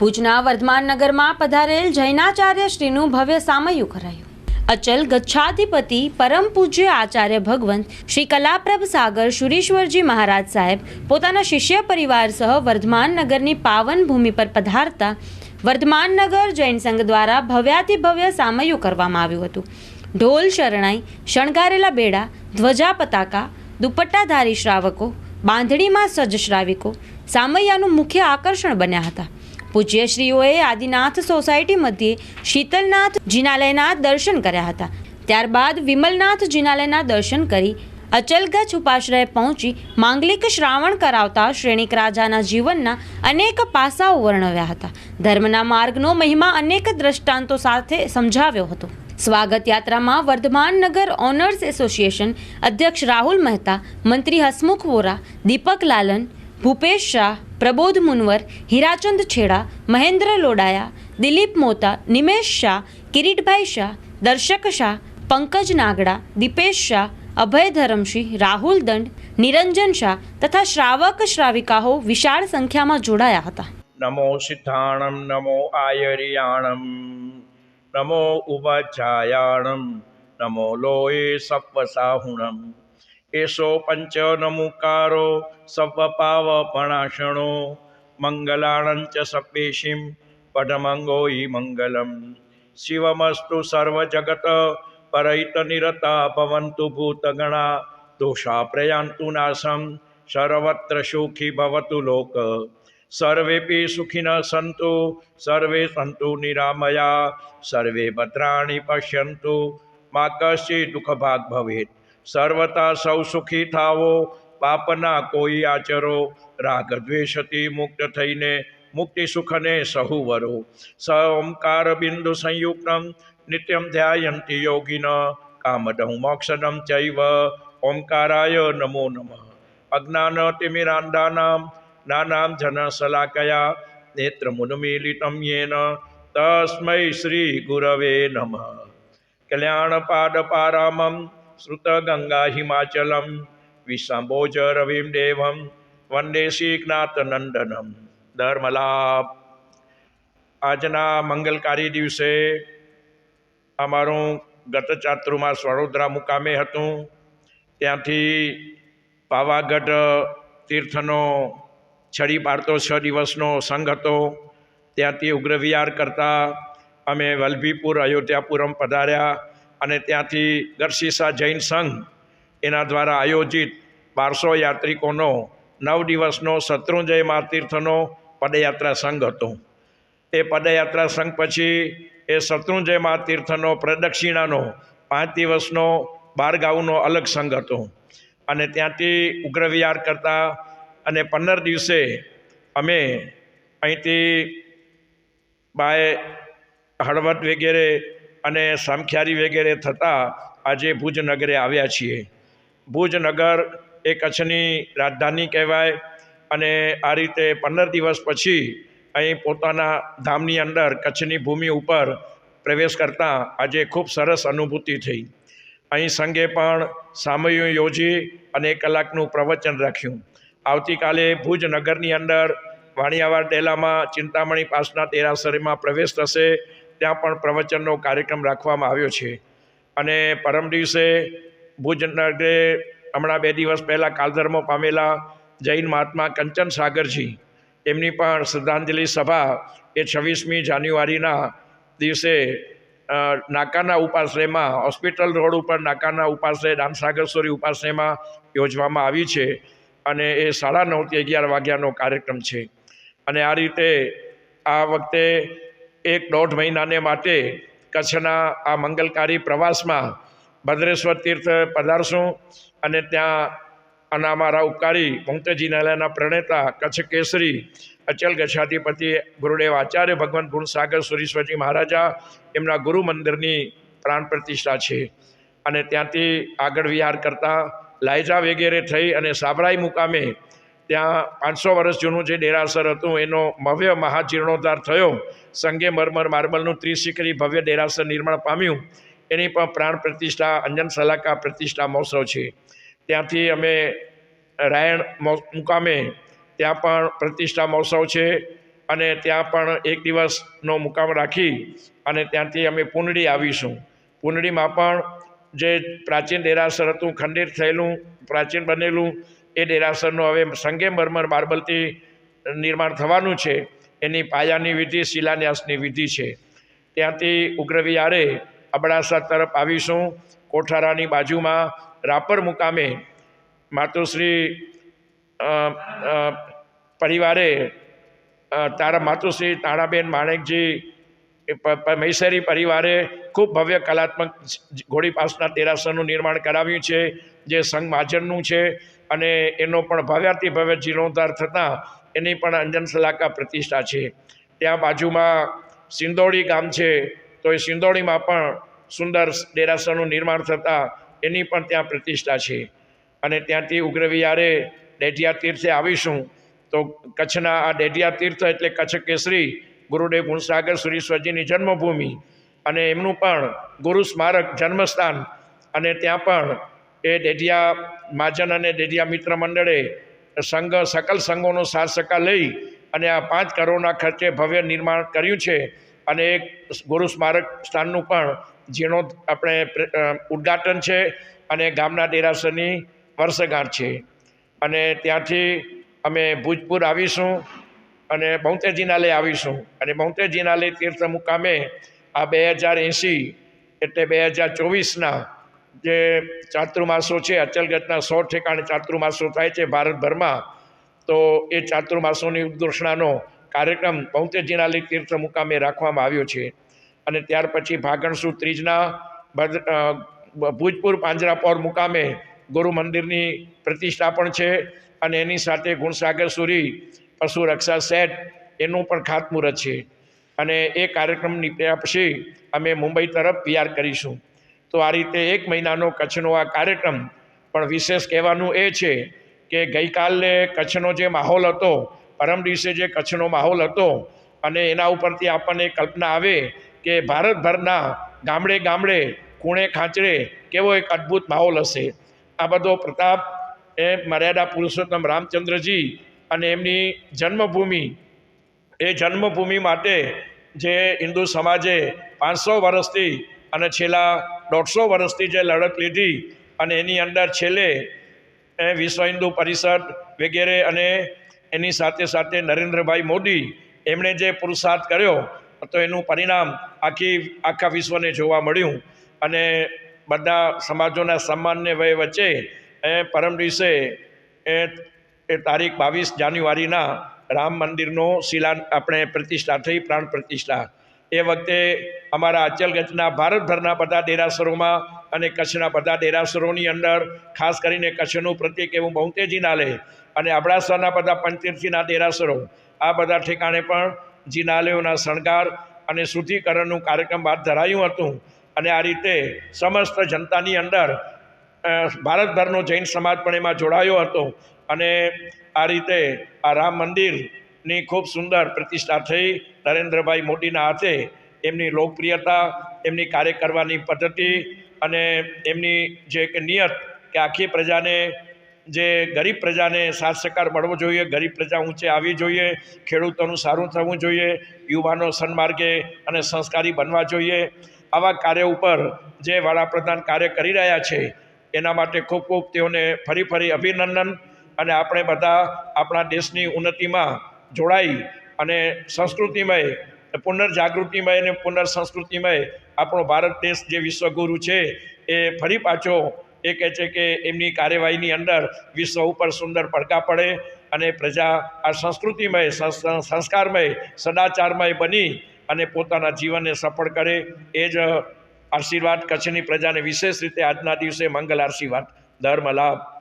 ભુજના વર્ધમાન નગરમાં પધારેલ જૈનાચાર્ય શ્રીનું ભવ્ય સામયું કરાયું. અચલ ગચ્છાધિપતિ પરમ પૂજ્ય આચાર્ય ભગવંત શ્રી કલાપ્રભ સાગર શુરીશ્વરજી મહારાજ સાહેબ પોતાના શિષ્ય પરિવાર સહ વર્ધમાન નગરની પાવન ભૂમિ પર પધારતા વર્ધમાન નગર જૈન સંઘ દ્વારા ભવ્યાતિ ભવ્ય સામયું કરવામાં આવ્યું હતું. ઢોલ શરણાઈ, શણગારેલા બેડા, ધ્વજા પતાકા, દુપટ્ટાધારી શ્રાવકો, બાંધણીમાં સજ્જ શ્રાવિકો સામૈયાનું મુખ્ય આકર્ષણ બન્યા હતા. પૂજ્યશ્રીઓએ આદિનાથ સોસાયટી મધ્યે શીતલનાથ જિનાલયના દર્શન કર્યા હતા. ત્યારબાદ વિમલનાથ જિનાલયના દર્શન કરી અચલગચ્છ ઉપાશ્રય પહોંચી માંગલિક શ્રાવણ કરાવતા શ્રેણીક રાજાના જીવનના અનેક પાસાઓ વર્ણવ્યા હતા. ધર્મના માર્ગનો મહિમા અનેક દ્રષ્ટાંતો સાથે સમજાવ્યો હતો. સ્વાગત યાત્રામાં વર્ધમાન નગર ઓનર્સ એસોસિએશન અધ્યક્ષ રાહુલ મહેતા, મંત્રી હસમુખ વોરા, દીપક લાલન ભૂપેશ શાહ પ્રબોધ મુનવર હીરાચંદ છેડા મહેન્દ્ર લોડાયા દિલીપ મોતા નિમેશ શાહ કિરીટભાઈ શાહ દર્શક શાહ પંકજ નાગડા દીપેશ શાહ અભય ધરમસિંહ રાહુલ દંડ નિરંજન શાહ તથા શ્રાવક શ્રાવિકાઓ વિશાળ સંખ્યામાં જોડાયા હતા નમો સિદ્ધાણમ નમો આયરિયાણમ નમો ઉપાધ્યાયાણમ નમો લોએ સપ્વસાહુણમ એસો પંચ નમુકારો સપ્વપાવપણાશણો મંગલાણંચ સપેશિમ ઈ મંગલમ શિવમસ્તુ સર્વજગત પરૈતનિરતા ભવંતુ ભૂતગણા દોષા પ્રયાન્તુ નાશમ સર્વત્ર સુખી ભવતુ લોક સર્વેપી સુખિનઃ સંતુ સર્વે સંતુ નિરામયા સર્વે ભદ્રાણી પશ્યંતુ મા કશ્ચિ દુઃખભાગ ભવેત સર્વતા સૌ સુખી થાવો, પાપના કોઈ આચરો, રાગ દ્વેષથી મુક્ત થઈને મુક્તિ સુખને સહુ વરો. સ ઓમકાર બિંદુ સંયુક્તમ, નિત્યમ ધ્યાયંતિ યોગિન, કામદં મોક્ષદમ ચૈવ ઓમકારાય નમો નમઃ. અજ્ઞાન તિમિરાંડાનામ નાનામ જન સલાકયા નેત્ર મુનમિલિતમ યેન, તસ્મૈ શ્રી ગુરવે નમઃ. કલ્યાણપાદપારામમ શ્રુતગંગા હિમાચલમ વિષંભોજ રવિમ દેવમ વંદે શ્રીનાથનંદનમ ધર્મલાભ આજના મંગલકારી દિવસે અમારું ગત ચાતુર્માસ વડોદરા મુકામે હતું. ત્યાંથી પાવાગઢ તીર્થનો છડી પાડતો છ દિવસનો સંઘ હતો. ત્યાંથી ઉગ્રવિહાર કરતા અમે વલભીપુર, અયોધ્યાપુરમ પધાર્યા. અને ત્યાંથી ગરસીસા જૈન સંઘ એના દ્વારા આયોજિત બારસો યાત્રિકોનો નવ દિવસનો શત્રુંજય મહાતીર્થનો પદયાત્રા સંઘ હતો. એ પદયાત્રા સંઘ પછી એ શત્રુંજય મહાતીર્થનો પ્રદક્ષિણાનો પાંચ દિવસનો બારગાઉનો અલગ સંઘ હતો. અને ત્યાંથી ઉગ્રવિહાર કરતા અને પંદર દિવસે અમે અહીંથી બાય હળવદ વગેરે અને સામખિયારી વગેરે થતાં આજે ભુજ નગરે આવ્યા છીએ. ભુજ નગર એ કચ્છની રાજધાની કહેવાય અને આ રીતે પંદર દિવસ પછી અહીં પોતાના ધામની અંદર કચ્છની ભૂમિ ઉપર પ્રવેશ કરતાં આજે ખૂબ સરસ અનુભૂતિ થઈ. અહીં સંઘે પણ સામયું યોજી અને કલાકનું પ્રવચન રાખ્યું. આવતીકાલે ભુજ નગરની અંદર વાણિયાવાડ ડેલામાં ચિંતામણી પાસના તેરાસરીમાં પ્રવેશ થશે ત્યાં પણ પ્રવચનનો કાર્યક્રમ રાખવામાં આવ્યો છે. અને પરમ દિવસે ભુજ નગરે હમણાં બે દિવસ પહેલાં કાલધર્મ પામેલા જૈન મહાત્મા કંચન સાગરજી, એમની પણ શ્રદ્ધાંજલિ સભા એ છવ્વીસમી જાન્યુઆરીના દિવસે નાકાના ઉપાશ્રયમાં, હોસ્પિટલ રોડ ઉપર નાકાના ઉપાશ્રય દાનસાગરશ્વરી ઉપાશ્રયમાં યોજવામાં આવી છે અને એ સાડા નવથી અગિયાર વાગ્યાનો કાર્યક્રમ છે. અને આ રીતે આ વખતે એક દોઢ મહિનાને માટે કચ્છના આ મંગલકારી પ્રવાસમાં ભદ્રેશ્વર તીર્થ પધારશું અને ત્યાં અને અમારા ઉપકારી મુક્તજીનાલયના પ્રણેતા કચ્છ કેસરી, અચલ ગછાધિપતિ ગુરુદેવ આચાર્ય ભગવાન ગુણસાગર સુરીશ્વરજી મહારાજા એમના ગુરુ મંદિરની પ્રાણ પ્રતિષ્ઠા છે. અને ત્યાંથી આગળ વિહાર કરતા લાયજા વગેરે થઈ અને સાબરાઈ મુકામે ત્યાં પાંચસો વર્ષ જૂનું જે ડેરાસર હતું, એનો ભવ્ય મહાજીર્ણોદ્ધાર થયો. સંગે મરમર માર્બલનું ત્રિશિખરી ભવ્ય ડેરાસર નિર્માણ પામ્યું. એની પણ પ્રાણ પ્રતિષ્ઠા, અંજન સલાકા પ્રતિષ્ઠા મહોત્સવ છે. ત્યાંથી અમે રાયણ મુકામે ત્યાં પણ પ્રતિષ્ઠા મહોત્સવ છે અને ત્યાં પણ એક દિવસનો મુકામ રાખી અને ત્યાંથી અમે પુનડી આવીશું. પુનડીમાં પણ જે પ્રાચીન દેરાસર હતું, ખંડિત થયેલું, પ્રાચીન બનેલું એ દેરાસરનું હવે સંગેમરમર માર્બલથી નિર્માણ થવાનું છે. એની પાયાની વિધિ, શિલાન્યાસની વિધિ છે. ત્યાંથી ઉગ્રવિહારે અબડાસા તરફ આવીશું. કોઠારાની બાજુમાં રાપર મુકામે માતુશ્રી પરિવારે તારા માતુશ્રી તારાબેન માણેકજી મૈસરી પરિવારે ખૂબ ભવ્ય કલાત્મક ઘોડીપાસના દેરાસરનું નિર્માણ કરાવ્યું છે. જે સંઘ મહાજનનું છે. અને એનો પણ ભવ્યાતિ ભવ્ય જીર્ણોદ્ધાર થતાં એની પણ અંજન સલાકા પ્રતિષ્ઠા છે. ત્યાં બાજુમાં સિંદોડી ગામ છે, તો એ સિંદોડીમાં પણ સુંદર ડેરાસરનું નિર્માણ થતાં એની પણ ત્યાં પ્રતિષ્ઠા છે. અને ત્યાંથી ઉગ્રવિયારે ડેઢિયા તીર્થે આવીશું, તો કચ્છના આ ડેઢિયા તીર્થ એટલે કચ્છ કેસરી, ગુરુદેવ ગુણસાગર સુરીશ્વરજીની જન્મભૂમિ અને એમનું પણ ગુરુ સ્મારક જન્મસ્થાન અને ત્યાં પણ એ ડેઢિયા મહાજન અને ડેઢિયા મિત્ર મંડળે સંઘ, સકલ સંઘોનો સાથ સકા લઈ અને આ પાંચ કરોડના ખર્ચે ભવ્ય નિર્માણ કર્યું છે. અને એક ગુરુ સ્મારક સ્થાનનું પણ જેનો આપણે ઉદ્ઘાટન છે અને ગામના દેરાસરની વર્ષગાંઠ છે. અને ત્યાંથી અમે ભૂજપુર આવીશું અને બહુતેરજીના લઈ આવીશું. અને બહુતેરજીના લઈ તીર્થ મુકામે આ બે હજાર એંસી એટલે બે હજાર ચોવીસના જે ચાતુર્માસો છે અચલગતના સો ઠેકાણે ચાતુર્માસો થાય છે ભારતભરમાં તો એ ચાતુર્માસોની ઉદ્ઘોષણાનો કાર્યક્રમ પૌંતેજીનાલી તીર્થ મુકામે રાખવામાં આવ્યો છે. અને ત્યાર પછી ભાગણ ત્રીજના અ, ભૂજપુર પાંજરાપોર મુકામે ગુરુ મંદિરની પ્રતિષ્ઠા પણ છે અને એની સાથે ગુણસાગર સુરી પશુ રક્ષા સેટ એનું પણ ખાતમુહૂર્ત છે. અને એ કાર્યક્રમ નીકળ્યા પછી અમે મુંબઈ તરફ પીઆર કરીશું. તો આ રીતે એક મહિનાનો કચ્છનો આ કાર્યક્રમ, પણ વિશેષ કહેવાનું એ છે કે ગઈકાલે કચ્છનો જે માહોલ હતો, પરમ દિવસે જે કચ્છનો માહોલ હતો, અને એના ઉપરથી આપણને કલ્પના આવે કે ભારતભરના ગામડે ગામડે, ખૂણે ખાંચરે કેવો એક અદ્ભુત માહોલ હશે. આ બધો પ્રતાપ એ મર્યાદા પુરુષોત્તમ રામચંદ્રજી અને એમની જન્મભૂમિ, એ જન્મભૂમિ માટે જે હિન્દુ સમાજે પાંચસો વર્ષથી અને છેલ્લા દોઢસો વર્ષથી જે લડત લીધી અને એની અંદર છેલ્લે એ વિશ્વ હિન્દુ પરિષદ વગેરે અને એની સાથે સાથે નરેન્દ્રભાઈ મોદી એમણે જે પુરુષાર્થ કર્યો, તો એનું પરિણામ આખી, આખા વિશ્વને જોવા મળ્યું. અને બધા સમાજોના સન્માનને વય વચ્ચે એ પરમ દિવસે એ એ તારીખ બાવીસ જાન્યુઆરીના રામ મંદિરનો શિલા, આપણે પ્રતિષ્ઠા થઈ, પ્રાણ પ્રતિષ્ઠા એ વખતે અમારા અચલગંજના ભારતભરના બધા દેરાસરોમાં અને કચ્છના બધા દેરાસરોની અંદર, ખાસ કરીને કચ્છનું પ્રત્યેક એવું બહુતેજી નાલે અને અબડાસાના બધા પંચતીર્થીના દેરાસરો આ બધા ઠેકાણે પણ જીનાલયોના શણગાર અને શુદ્ધિકરણનું કાર્યક્રમ હાથ ધરાયું હતું અને આ રીતે સમસ્ત જનતાની અંદર ભારતભરનો જૈન સમાજ પણ એમાં જોડાયો હતો અને આ રીતે આ રામ મંદિરની ખૂબ સુંદર પ્રતિષ્ઠા થઈ. નરેન્દ્રભાઈ મોદીના હાથે એમની લોકપ્રિયતા, એમની કાર્ય કરવાની પદ્ધતિ અને એમની જે એક નિયત કે આખી પ્રજાને, જે ગરીબ પ્રજાને સાથ સહકાર મળવો જોઈએ, ગરીબ પ્રજા ઊંચે આવવી જોઈએ, ખેડૂતોનું સારું થવું જોઈએ, યુવાનો સન્માર્ગે અને સંસ્કારી બનવા જોઈએ. આવા કાર્ય ઉપર જે વડાપ્રધાન કાર્ય કરી રહ્યા છે, એના માટે ખૂબ ખૂબ તેઓને ફરી ફરી અભિનંદન અને આપણે બધા આપણા દેશની ઉન્નતિમાં જોડાઈ અને સંસ્કૃતિમય પુનર્જાગૃતિમય અને પુનર્સંસ્કૃતિમય આપણો ભારત દેશ જે વિશ્વગુરુ છે, એ ફરી પાછો એ કહે છે કે એમની કાર્યવાહીની અંદર વિશ્વ ઉપર સુંદર પડકા પડે અને પ્રજા આ સંસ્કૃતિમય, સંસ- સંસ્કારમય, સદાચારમય બની અને પોતાના જીવનને સફળ કરે, એ જ આશીર્વાદ કચ્છની પ્રજાને વિશેષ રીતે આજના દિવસે મંગલ આશીર્વાદ. ધર્મ લાભ